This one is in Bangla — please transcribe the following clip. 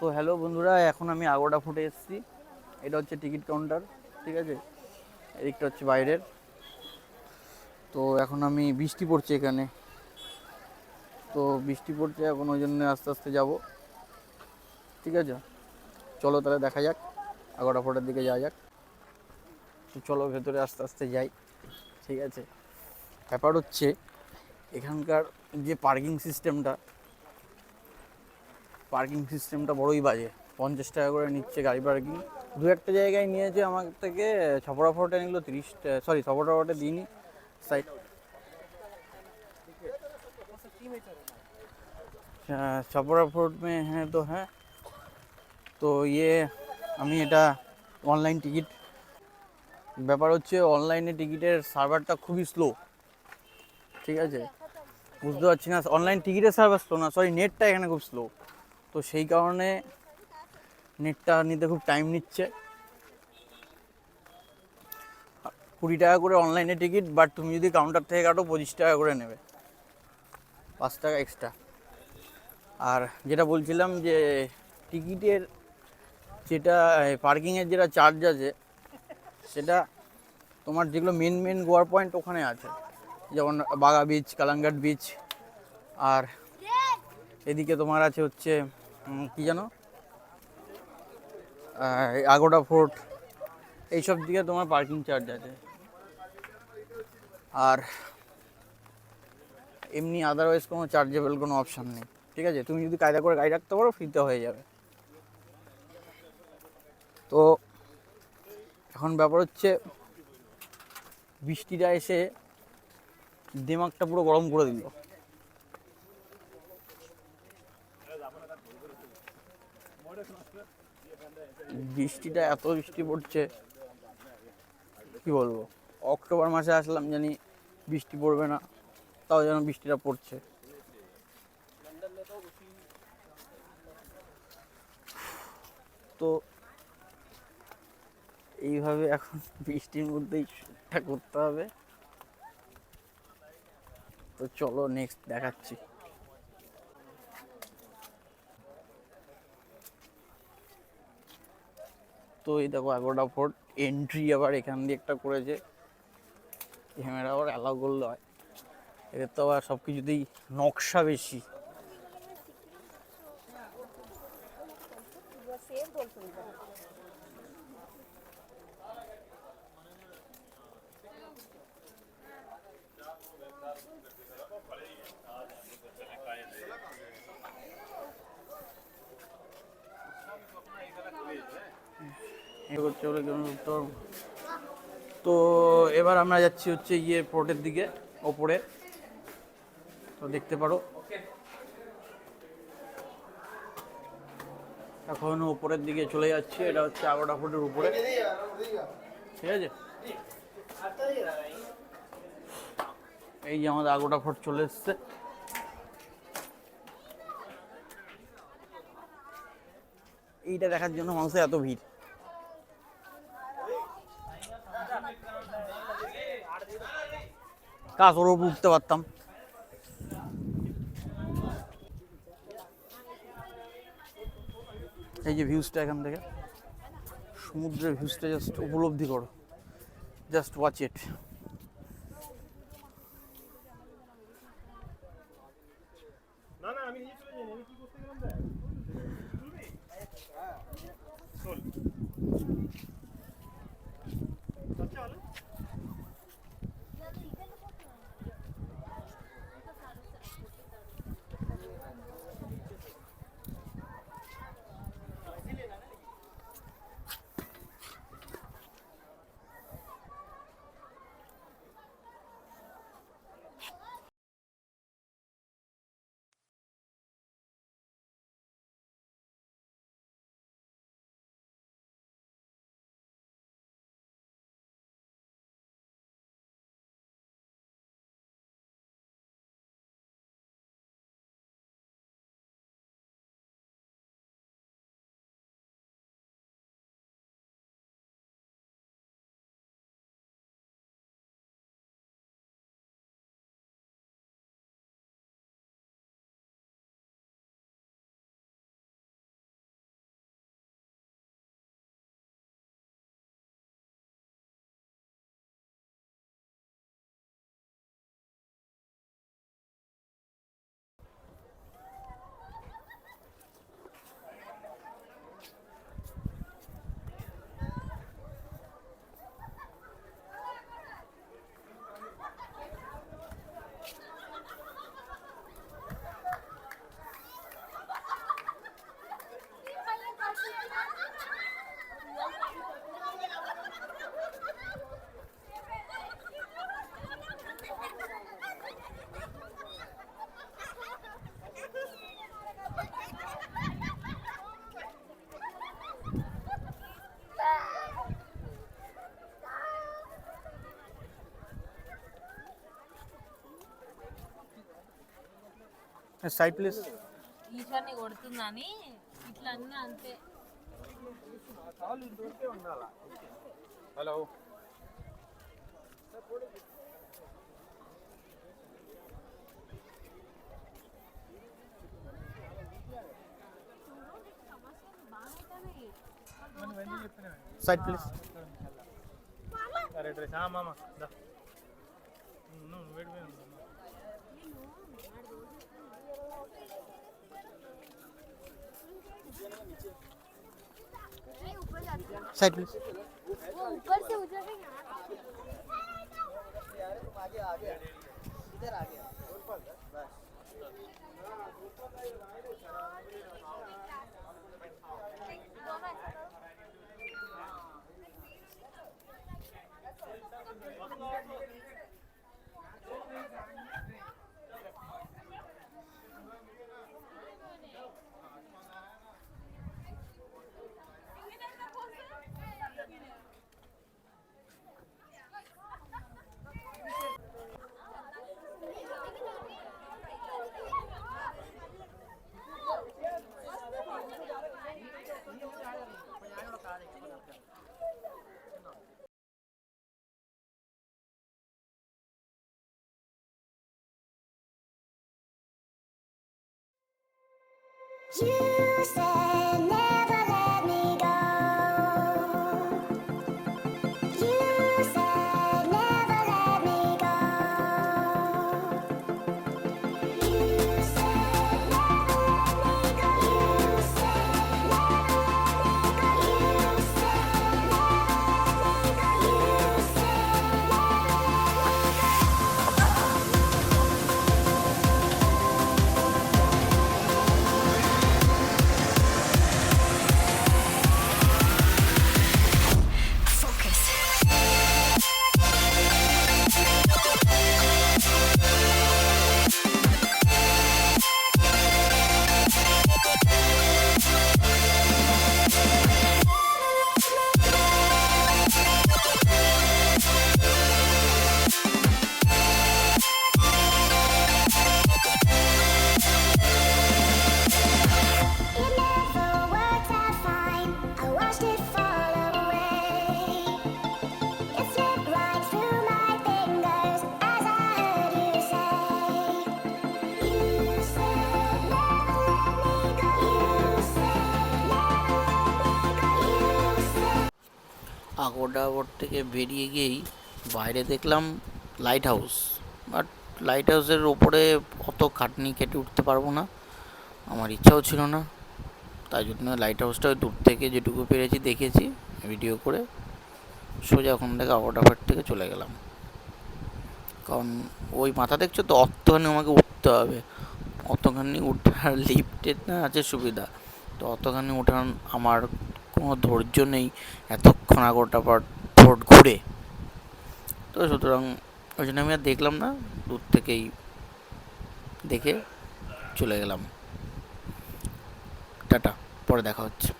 তো হ্যালো বন্ধুরা, এখন আমি আগোটা ফুটে এসেছি। এটা হচ্ছে টিকিট কাউন্টার ঠিক আছে? এদিকটা হচ্ছে বাইরের। তো এখন আমি বৃষ্টি পড়ছে এখানে। তো বৃষ্টি পড়ছে এখন ওই জন্য আস্তে আস্তে যাব। ঠিক আছে? চলো তাহলে দেখা যাক আগোটা ফোটার দিকে যাওয়া যাক। তো চলো ভেতরে আস্তে আস্তে যাই, ঠিক আছে? ব্যাপার হচ্ছে, এখানকার যে পার্কিং সিস্টেমটা পার্কিং সিস্টেমটা বড়ই বাজে পঞ্চাশ টাকা করে নিচ্ছে গাড়ি পার্কিং দু একটা জায়গায় নিয়েছে আমার থেকে ছপড়া ফোর্টে নিল তিরিশ সরি ছপড়া ফোর্টে দিইনি সাইড छपरा फोर्ट में है तो है তো ইয়ে আমি এটা অনলাইন টিকিট ব্যাপার হচ্ছে অনলাইনে টিকিটের সার্ভারটা খুবই স্লো ঠিক আছে বুঝতে পারছি না অনলাইন টিকিটের সার্ভার স্লো না সরি নেটটা এখানে খুব স্লো তো সেই কারণে নেটটা নিতে খুব টাইম নিচ্ছে। কুড়ি টাকা করে অনলাইনে টিকিট বাট তুমি যদি কাউন্টার থেকে কাটো, পঁচিশ টাকা করে নেবে। পাঁচ টাকা এক্সট্রা আর যেটা বলছিলাম যে, টিকিটের যেটা পার্কিংয়ের যেটা চার্জ আছে, সেটা তোমার যেগুলো মেন মেন গোয়ার পয়েন্ট ওখানে আছে। যেমন বাগা বিচ কালাঙ্গাট বিচ আর এদিকে তোমার আছে হচ্ছে কি জানো? আগোটা ফোর্ট, এইসব দিকে তোমার পার্কিং চার্জ আছে। আর এমনি আদারওয়াইজ কোনো চার্জেবল কোনো অপশান নেই, ঠিক আছে? তুমি যদি কায়দা করে গাড়ি রাখতে পারো ফ্রিতে হয়ে যাবে। তো এখন ব্যাপার হচ্ছে, বৃষ্টিটা এসে দিমাগটা পুরো গরম করে দিল। বৃষ্টিটা এত বৃষ্টি পড়ছে, কি বলব? অক্টোবর মাসে আসলাম জানি বৃষ্টি পড়বে না, তাও যেন বৃষ্টিটা পড়ছে। তো এইভাবে এখন বৃষ্টির মধ্যেই করতে হবে। তো চলো নেক্সট দেখাচ্ছি। তো এই দেখো এগারোটা ফোর্ট এন্ট্রি আবার এখান দিয়ে একটা করেছে। ক্যামেরা আবার অ্যালাউ করলে হয়। এদের তো আবার সব কিছুতেই নকশা বেশি। করছে বলে তো। এবার আমরা যাচ্ছি হচ্ছে ইয়ে ফোর্টের দিকে, ওপরে। তো দেখতে পারো। এখন ওপরের দিকে চলে যাচ্ছি, এটা হচ্ছে আগোটা ফোর্টের উপরে। ঠিক আছে? এই যে আমাদের আগোটা ফোর্ট চলে এসছে। এইটা দেখার জন্য মানুষের এত ভিড়। কাজ ওর উপর উঠতে পারতাম। এই যে ভিউজটা এখান থেকে, সমুদ্রের ভিউজটা জাস্ট উপলব্ধি করো। Just watch it side please ఈశ్వర్ని కొడుతుందని ఇట్లా అన్నీ అంతే. హలో సైడ్ ప్లీజ్ సరే. డ్రెస్ మామ దా. నువ్వు साइड में ऊपर से उधर नहीं आ यार तुम आगे आ गया इधर आ गया ऊपर बस You said আগরডাবর থেকে বেরিয়ে গিয়েই বাইরে দেখলাম লাইট হাউস বাট লাইট হাউসের ওপরে অত খাটনি কেটে উঠতে পারব না। আমার ইচ্ছাও ছিল না। তাই জন্য লাইট হাউসটা দূর থেকে যেটুকু পেরেছি দেখেছি ভিডিও করে। সোজা ওখান থেকে আগরডাবর থেকে চলে গেলাম। কারণ ওই মাথা দেখছ তো, অতখানি আমাকে উঠতে হবে। অতখানি উঠার লিফটের না আছে সুবিধা। তো অতখানি ওঠার আমার কোনো ধৈর্য নেই, এতক্ষণ আগোটা পর ফোট ঘুরে। তো সুতরাং ওই জন্য আমি আর দেখলাম না, দূর থেকেই দেখে চলে গেলাম। টাটা, পরে দেখা হচ্ছে।